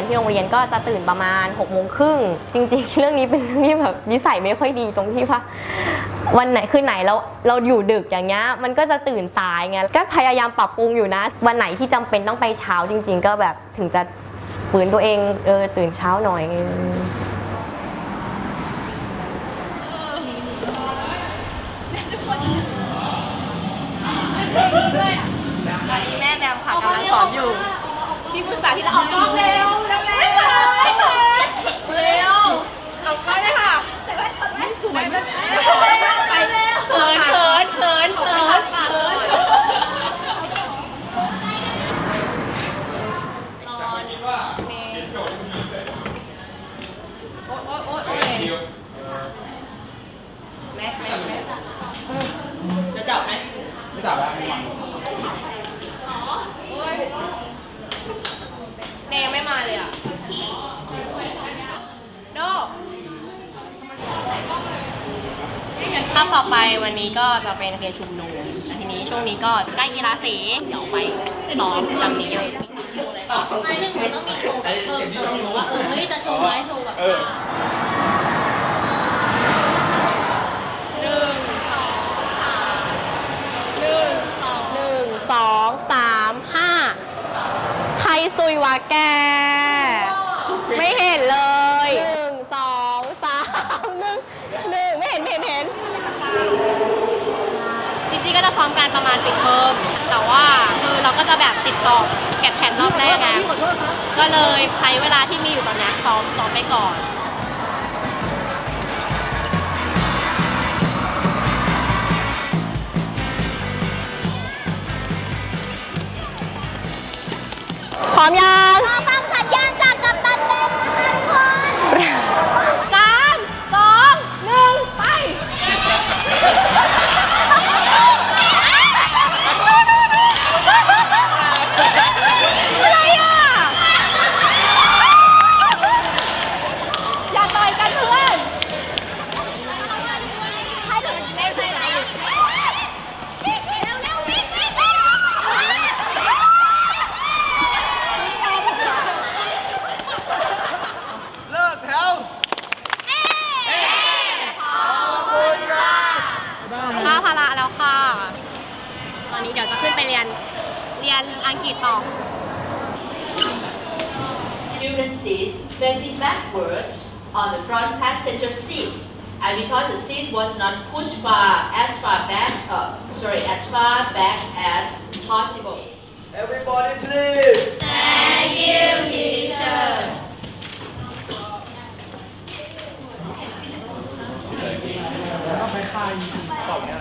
ไปเรียนที่โรงเรียนก็จะตื่นประมาณ6กโมงครึ่งจริง ๆ เรื่องนี้เป็นเรื่องที่แบบนิสัยไม่ค่อยดีตรงที่ว่าวันไหนคือไหนเราเราอยู่ดึกอย่างเงี้ยมันก็จะตื่นสายไงก็พยายามปรับปรุงอยู่นะ วันไหนที่จำเป็นต้องไปเช้าจริง ๆ ก็แบบถึงจะฝืนตัวเองเออตื่นเช้าหน่อยตอนนี้แม่แบมค่ะกำลังสอนอยู่ ที่ปรึกษาที่เราออกกล้องเร็วเร็วเร็วเร็วออกกล้องเลยค่ะใส่แว่นถอดแว่นสวยมากไปเร็วเขินเขินเขินเขินเขินรอเมย์โอ๊ยโอ๊ยโอ๊ยโอ๊ยแม็กแม็กแม็ก จะจับไหมไม่จับแล้วไม่วาง เนยไม่มาเลยอะโด ภาพต่อไปวันนี้ก็จะเป็นเรียนชุมนุมแล้วทีนี้ช่วงนี้ก็ใกล้กีฬาสีเดี๋ยวไปซ้อมลำนี้เยอะไม่หนึ่งมันต้องมีโชว์แบบเพิ่มเติมว่าเออเฮ้ยจะโชว์ไม้โชว์แบบเออหนึ่งสองสามหนึ่งสองหนึ่งสองสามห้าใครซุยวะแก ไม่เห็นเลยหนึ่งสองสามหนึ่งหนึ่งไม่เห็นไม่เห็นไม่เห็น จริงๆก็จะซ้อมกันประมาณปิดเทอมแต่ว่าคือเราก็จะแบบติดสอบแกะแผนรอบแรกไงก็เลยใช้เวลาที่มีอยู่ตอนนี้ซ้อมซ้อมไปก่อนพร้อมยัง passenger seat. And because the seat was not pushed far, as far back, uh, sorry, as far back as possible. Everybody please. Thank you, teacher. Thank you.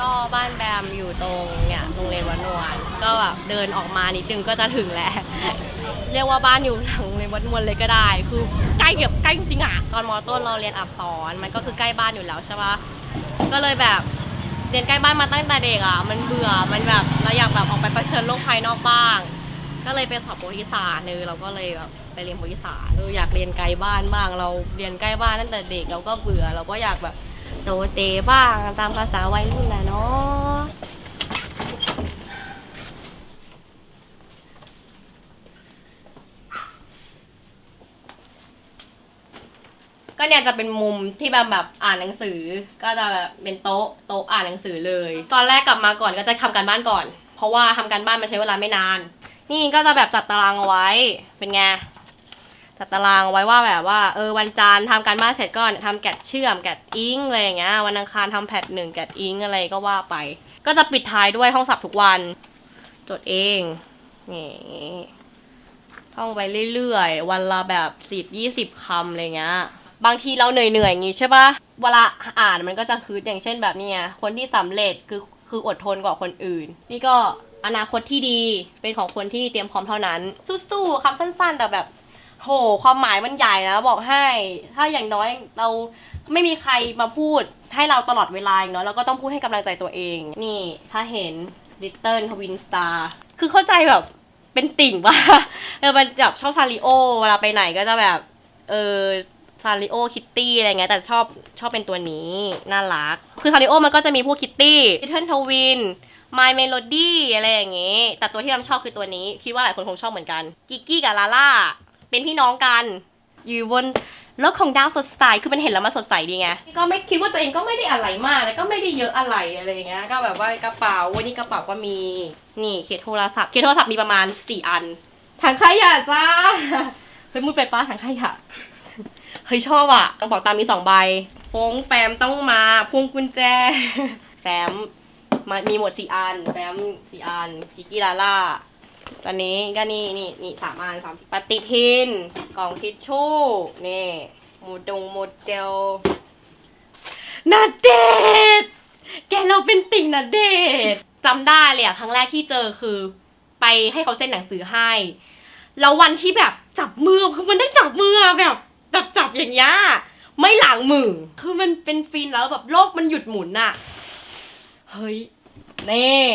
ก็บ้านแบมอยู่ตรงเนี่ยโรงเรียนวัดนวลก็แบบเดินออกมานิดนึงก็จะถึงแล้ว เรียกว่าบ้านอยู่หลังโรงเรียนวัดนวลเลยก็ได้ คือใกล้เกือบใกล้จริงอะตอนมอต้นเราเรียนอับสอนมันก็คือใกล้บ้านอยู่แล้วใช่ปะก็เลยแบบเรียนใกล้บ้านมาตั้งแต่เด็กอะมันเบื่อมันแบบเราอยากแบบออกไปเผชิญโลกภายนอกบ้าง ก็เลยไปสอบโพธิศาสตร์เลยเราก็เลยแบบไปเรียนโพธิศาสตร์เราอยากเรียนไกลบ้านบ้าง เราเรียนใกล้บ้านตั้งแต่เด็กเราก็เบื่อเราก็อยากแบบ โตเตบ้างตามภาษาวัยรุ่นนะเนาะก็เนี่ยจะเป็นมุมที่แบบแบบอ่านหนังสือ ก็จะแบบเป็นโต๊ะโต๊ะอ่านหนังสือเลย ตอนแรกกลับมาก่อนก็จะทำการบ้านก่อน เพราะว่าทำการบ้านมันใช้เวลาไม่นาน นี่ก็จะแบบจัดตารางเอาไว้เป็นไง จัดตารางไว้ว่าแบบว่าเออวันจันทร์ทำการบ้านเสร็จก็ทำแกดเชื่อมแกดอิงอะไรอย่างเงี้ยวันอังคารทำแพทหนึ่งแกดอิงอะไรก็ว่าไป ก็จะปิดท้ายด้วยห้องสับทุกวัน จดเองนี่ท่องไปเรื่อยๆ วันละแบบสิบยี่สิบคำอะไรเงี้ยบางทีเราเหนื่อยๆอย่างงี้ใช่ปะเวลาอ่านมันก็จะคืดอย่างเช่นแบบนี้ไงคนที่สำเร็จคือคืออดทนกว่าคนอื่น นี่ก็อนาคตที่ดีเป็นของคนที่เตรียมพร้อมเท่านั้น สู้ๆคำสั้นๆ แต่แบบ โห ความหมายมันใหญ่นะบอกให้ ถ้าอย่างน้อยเราไม่มีใครมาพูดให้เราตลอดเวลาอย่างน้อยเราก็ต้องพูดให้กำลังใจตัวเอง นี่ ถ้าเห็น Little Twin Star คือเข้าใจแบบเป็นติ่งว่าเออมันแบบชอบซาริโอเวลาไปไหนก็จะแบบ เออซาริโอคิตตี้อะไรเงี้ยแต่ชอบชอบเป็นตัวนี้ น่ารัก คือซาริโอมันก็จะมีพวกคิตตี้ลิทเทิลทวิน My Melody อะไรอย่างงี้ แต่ตัวที่เราชอบคือตัวนี้ คิดว่าหลายคนคงชอบเหมือนกัน กิกกี้กับลาล่า เป็นพี่น้องกัน อยู่บนโลกของดาวสดใส คือมันเห็นแล้วมันสดใสดีไง ก็ไม่คิดว่าตัวเองก็ไม่ได้อะไรมากแล้วก็ไม่ได้เยอะอะไรอะไรอย่างเงี้ย ก็แบบว่ากระเป๋าวันนี้กระเป๋าก็มี นี่เคสโทรศัพท์เคสโทรศัพท์มีประมาณ4อัน ถังขยะจ้า เฮ้ยมึงไปป้าถังขยะ เฮ้ยชอบอะกระเป๋าตังค์มีสองใบโฟงแฟมต้องมาพวงกุญแจ แฟมมามีหมดสี่อัน แฟมสี่อันกิกกี้ลาล่า ตอนนี้ก็นี่นี่นี่สามอันสามปฏิทิน กล่องทิชชู่นี่โมดงโมเดลนาเดทแกเราเป็นติ่งนาเดทจำได้เลยอะครั้งแรกที่เจอคือ ไปให้เขาเซ็นหนังสือให้ แล้ววันที่แบบจับมือคือมันได้จับมือแบบแบบจับอย่างเงี้ยไม่หลังมือคือมันเป็นฟินแล้วแบบโลกมันหยุดหมุนอะเฮ้ยนี่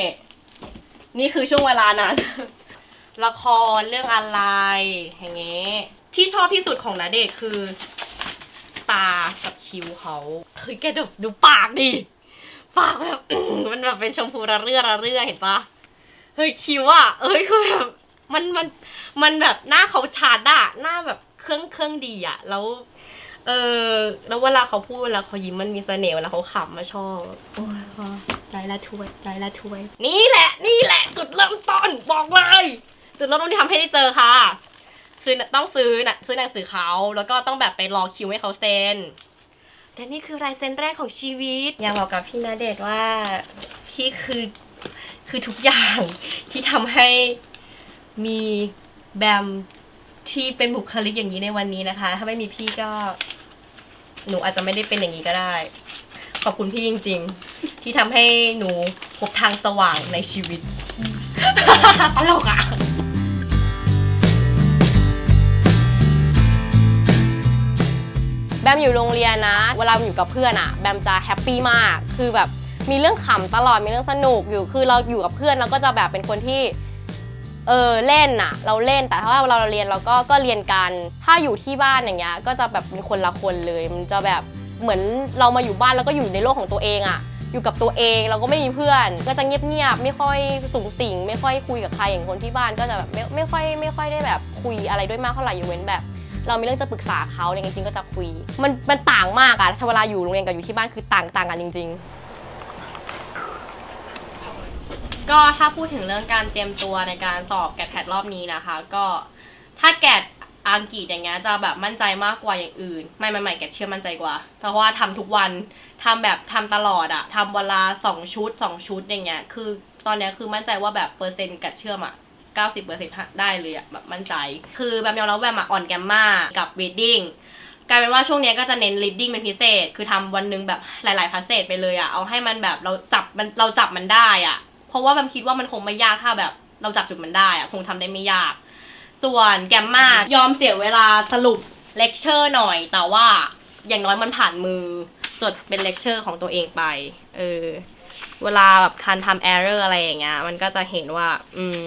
นี่คือช่วงเวลานั้น ละครเรื่องอะไรอย่างเงี้ยที่ชอบที่สุดของนาเดชคือ ตากับคิ้วเขาเฮ้ยแกดูดูปากดิปากแบบ มันแบบเป็นชมพูระเรื่อระเรื่อเห็นปะเฮ้ยคิ้วอะเอ้ยคือแบบมันมันมันแบบหน้าเขาชัดอะหน้าแบบเครื่องเครื่องดีอะแล้ว เออแล้วเวลาเขาพูดเวลาเขายิ้มมันมีเสน่ห์เวลาเขาขำมาชอบโอ้ยพอไรละถ้วยไรละถ้วย นี่แหละ นี่แหละจุดเริ่มต้นบอกเลย จุดเริ่มต้นที่ทำให้ได้เจอค่ะ ซื้อต้องซื้อนะซื้อหนังสือเขาแล้วก็ต้องแบบไปรอคิวให้เขาเซ็นและนี่คือลายเซ็นแรกของชีวิต อยากบอกกับพี่นาเดชน์ว่าพี่คือคือทุกอย่างที่ทำให้มีแบมที่เป็นบุคลิกอย่างนี้ในวันนี้นะคะ ถ้าไม่มีพี่ก็ หนูอาจจะไม่ได้เป็นอย่างนี้ก็ได้ ขอบคุณพี่จริง ๆ ที่ทำให้หนูพบทางสว่างในชีวิตตลกอะ แบมอยู่โรงเรียนนะ เวลาอยู่กับเพื่อนอะแบมจะแฮปปี้มาก คือแบบมีเรื่องขำตลอด มีเรื่องสนุกอยู่ คือเราอยู่กับเพื่อนเราก็จะแบบเป็นคนที่ เออเล่นน่ะเราเล่น แต่ถ้าเราเรียนเราก็ก็เรียนกัน ถ้าอยู่ที่บ้านอย่างเงี้ย ก็จะแบบเป็นคนละคนเลย มันจะแบบเหมือนเรามาอยู่บ้านแล้วก็อยู่ในโลกของตัวเองอะอยู่กับตัวเองเราก็ไม่มีเพื่อน ก็จะเงียบๆไม่ค่อยสูงสิง ไม่ค่อยคุยกับใครอย่างคนที่บ้านก็จะแบบไม่ไม่ค่อยไม่ค่อยได้แบบคุยอะไรด้วยมากเท่าไหร่ยกเว้นแบบ เรามีเรื่องจะปรึกษาเขาอะไรเงี้ยจริงๆก็จะคุย มันมันต่างมากอะถ้าเวลาอยู่โรงเรียนกับอยู่ที่บ้านคือต่างต่างกันจริง ๆ ก็ถ้าพูดถึงเรื่องการเตรียมตัวในการสอบแกดแพดรอบนี้นะคะ ก็ถ้าแกดอังกฤษอย่างเงี้ยจะแบบมั่นใจมากกว่าอย่างอื่น ไม่ไม่ไม่แกดเชื่อมั่นใจกว่า เพราะว่าทำทุกวันทำแบบทำตลอดอะทำเวลาสองชุดสองชุดอย่างเงี้ยคือตอนเนี้ยคือมั่นใจว่าแบบเปอร์เซ็นต์แกดเชื่อมอะ 90%ได้เลยอะแบบมั่นใจ คือแบมยอมรับแบมอ่อนแกมมากับ reading กลายเป็นว่าช่วงนี้ก็จะเน้น reading เป็นพิเศษ คือทำวันหนึงแบบหลายๆพาสเซจไปเลยอะเอาให้มันแบบเราจับมันเราจับมันได้อะเพราะว่าแบมคิดว่ามันคงไม่ยากถ้าแบบเราจับจุดมันได้อะคงทำได้ไม่ยาก ส่วนแกมมายอมเสียเวลาสรุปเลคเชอร์หน่อย แต่ว่าอย่างน้อยมันผ่านมือจดเป็นเลคเชอร์ของตัวเองไป เออ เวลาแบบการทำ error อะไรอย่างเงี้ย มันก็จะเห็นว่า อืม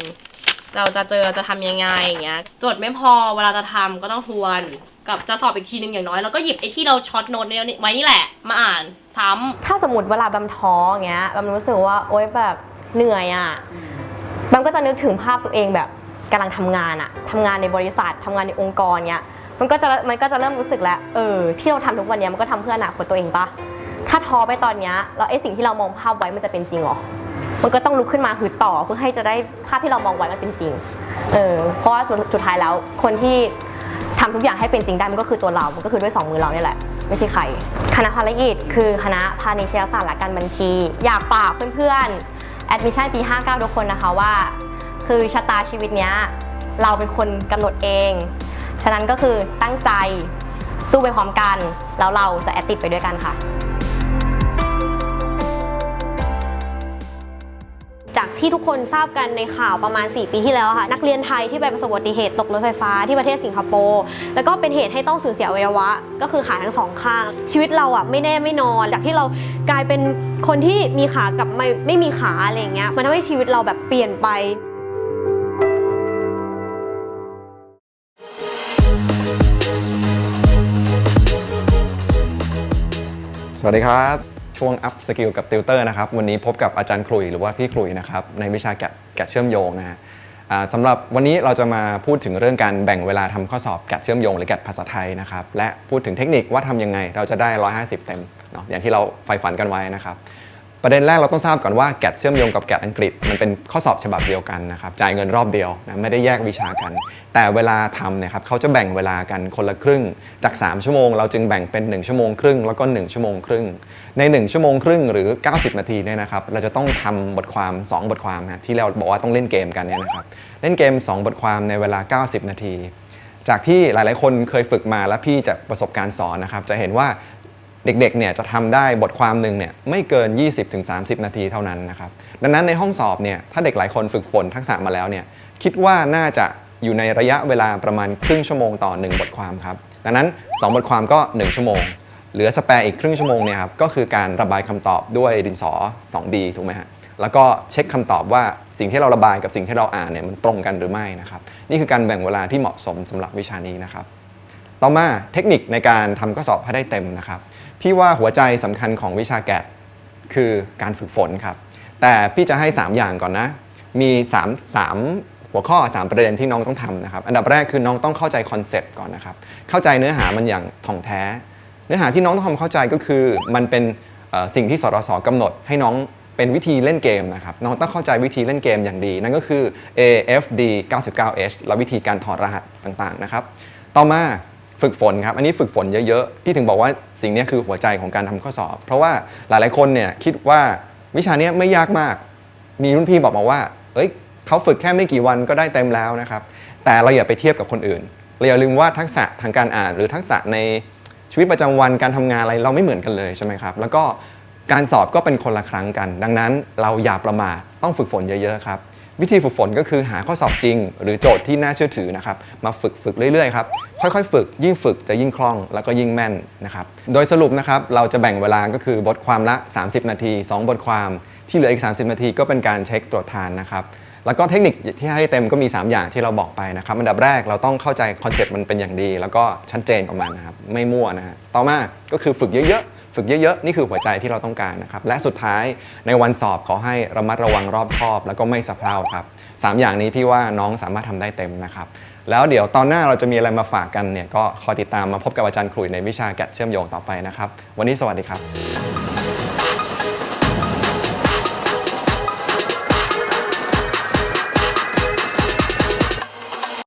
เราจะเจอจะทำยังไงอย่างเงี้ยจดไม่พอเวลาจะทำก็ต้องทวน กับจะสอบอีกทีหนึ่งอย่างน้อยเราก็หยิบไอ้ที่เราช็อตโน้ตไว้นี่แหละ มาอ่านซ้ำถ้าสมมติเวลาแบมท้ออย่างเงี้ยแบมรู้สึกว่าโอ๊ยแบบเหนื่อยอะ่ะแบมก็จะนึกถึงภาพตัวเองแบบกำลังทำงานอะทำงานในบริษัททำงานในองค์กรเงี้ยมันก็จะมันก็จะเริ่มรู้สึกแล้วเออที่เราทำทุกวันเนี้ยมันก็ทำเพื่ออนาคตตัวเองปะถ้าท้อไปตอนเนี้ยแล้วไอ้สิ่งที่เรามองภาพไว้มันจะเป็นจริงหรอ มันก็ต้องลุกขึ้นมาคือต่อเพื่อให้จะได้ภาพที่เรามองไว้มันเป็นจริง เออ เพราะว่าสุดสุดท้ายแล้วคนที่ทำทุกอย่างให้เป็นจริงได้มันก็คือตัวเรา มันก็คือด้วยสองมือเราเนี่ยแหละ ไม่ใช่ใคร คณะภารกิจคือคณะพาณิชยศาสตร์และการบัญชี อยากฝากเพื่อนๆแอดมิชชั่นปี 59 ทุกคนนะคะว่า คือชะตาชีวิตเนี้ยเราเป็นคนกำหนดเอง ฉะนั้นก็คือตั้งใจสู้ไปพร้อมกัน แล้วเราจะแอดติดไปด้วยกันค่ะ ที่ทุกคนทราบกันในข่าวประมาณ 4 ปีที่แล้วค่ะ นักเรียนไทยที่ไปประสบอุบัติเหตุตกรถไฟฟ้าที่ประเทศสิงคโปร์แล้วก็เป็นเหตุให้ต้องสูญเสียอวัยวะ ก็คือขาทั้งสองข้าง ชีวิตเราอะไม่แน่ไม่นอน จากที่เรากลายเป็นคนที่มีขากับไม่ไม่มีขาอะไรอย่างเงี้ยมันทำให้ชีวิตเราแบบเปลี่ยนไปสวัสดีครับ ช่วงอัพสกิลกับติวเตอร์นะครับ วันนี้พบกับอาจารย์ครุยหรือว่าพี่ครุยนะครับ ในวิชาแกะแกะเชื่อมโยงนะฮะสำหรับวันนี้เราจะมาพูดถึงเรื่องการแบ่งเวลาทำข้อสอบแกะเชื่อมโยงหรือแกะภาษาไทยนะครับ และพูดถึงเทคนิคว่าทำยังไงเราจะได้ 150 เต็มเนาะอย่างที่เราใฝ่ฝันกันไว้นะครับ ประเด็นแรกเราต้องทราบก่อนว่าแกดเชื่อมโยงกับแกดอังกฤษ มันเป็นข้อสอบฉบับเดียวกันนะครับจ่ายเงินรอบเดียวนะไม่ได้แยกวิชากัน แต่เวลาทำเนี่ยครับเขาจะแบ่งเวลากันคนละครึ่ง จาก 3 ชั่วโมง เราจึงแบ่งเป็น 1 ชั่วโมงครึ่ง แล้วก็ 1 ชั่วโมงครึ่ง ใน 1 ชั่วโมงครึ่งหรือ 90 นาทีเนี่ยนะครับเราจะต้องทำบทความ 2 บทความนะที่เราบอกว่าต้องเล่นเกมกันเนี่ยนะครับเล่นเกม 2 บทความในเวลา 90 นาทีจากที่หลาย ๆ คนเคยฝึกมาแล้วพี่จากประสบการณ์สอนนะครับจะเห็นว่า เด็กๆเนี่ยจะทำได้บทความหนึ่งเนี่ยไม่เกิน 20-30 นาทีเท่านั้นนะครับดังนั้นในห้องสอบเนี่ยถ้าเด็กหลายคนฝึกฝนทักษะมาแล้วเนี่ยคิดว่าน่าจะอยู่ในระยะเวลาประมาณครึ่งชั่วโมงต่อ 1 บทความครับดังนั้น 2 บทความก็ 1 ชั่วโมง เหลือสแปร์อีกครึ่งชั่วโมงเนี่ยครับก็คือการระบายคำตอบด้วยดินสอ 2B ถูกไหมฮะแล้วก็เช็คคำตอบว่าสิ่งที่เราระบายกับสิ่งที่เราอ่านเนี่ยมันตรงกันหรือไม่นะครับนี่คือการแบ่งเวลาที่เหมาะสมสำหรับวิชานี้นะครับต่อมาเทคนิคในการทำข้อสอบให้ได้เต็มนะครับ พี่ว่าหัวใจสำคัญของวิชาแกดคือการฝึกฝนครับ แต่พี่จะให้ 3 อย่างก่อนนะ มี3 3หัวข้อ 3 ประเด็นที่น้องต้องทำนะครับ อันดับแรกคือน้องต้องเข้าใจคอนเซปต์ก่อนนะครับ เข้าใจเนื้อหามันอย่างถ่องแท้ เนื้อหาที่น้องต้องทำเข้าใจก็คือมันเป็นสิ่งที่สรสกำหนดให้น้องเป็นวิธีเล่นเกมนะครับ น้องต้องเข้าใจวิธีเล่นเกมอย่างดี นั่นก็คือ A F D 99 H และวิธีการถอดรหัสต่างๆนะครับ ต่อมา ฝึกฝนครับ อันนี้ฝึกฝนเยอะๆ พี่ถึงบอกว่าสิ่งนี้คือหัวใจของการทำข้อสอบ เพราะว่าหลายๆคนเนี่ยคิดว่าวิชาเนี้ยไม่ยากมาก มีรุ่นพี่บอกมาว่า เอ้ยเขาฝึกแค่ไม่กี่วันก็ได้เต็มแล้วนะครับ แต่เราอย่าไปเทียบกับคนอื่น เราอย่าลืมว่าทักษะทางการอ่าน หรือทักษะในชีวิตประจำวันการทำงานอะไรเราไม่เหมือนกันเลยใช่ไหมครับ แล้วก็การสอบก็เป็นคนละครั้งกัน ดังนั้นเราอย่าประมาทต้องฝึกฝนเยอะๆครับวิธีฝึกฝนก็คือหาข้อสอบจริง หรือโจทย์ที่น่าเชื่อถือนะครับมาฝึกฝึกเรื่อยๆครับ ค่อยๆ ฝึก ยิ่งฝึกจะยิ่งคล่องแล้วก็ยิ่งแม่นนะครับ โดยสรุปนะครับเราจะแบ่งเวลาก็คือบทความละ 30 นาที 2 บทความ ที่เหลืออีก 30 นาทีก็เป็นการเช็คตรวจทานนะครับแล้วก็เทคนิคที่ให้เต็มก็มี 3 อย่างที่เราบอกไปนะครับอันดับแรกเราต้องเข้าใจคอนเซ็ปต์มันเป็นอย่างดี แล้วก็ชัดเจนกับมันนะครับไม่มั่วนะฮะต่อมาก็คือฝึกเยอะๆฝึกเยอะๆ นี่คือหัวใจที่เราต้องการนะครับและสุดท้ายในวันสอบขอให้ระมัดระวังรอบคอบ แล้วก็ไม่สะเพร่าครับสามอย่างนี้พี่ว่าน้องสามารถทำได้เต็มนะครับ แล้วเดี๋ยวตอนหน้าเราจะมีอะไรมาฝากกันเนี่ยก็คอยติดตามมาพบกับอาจารย์ครุยในวิชาแกะเชื่อมโยงต่อไปนะครับ วันนี้สวัสดีครับ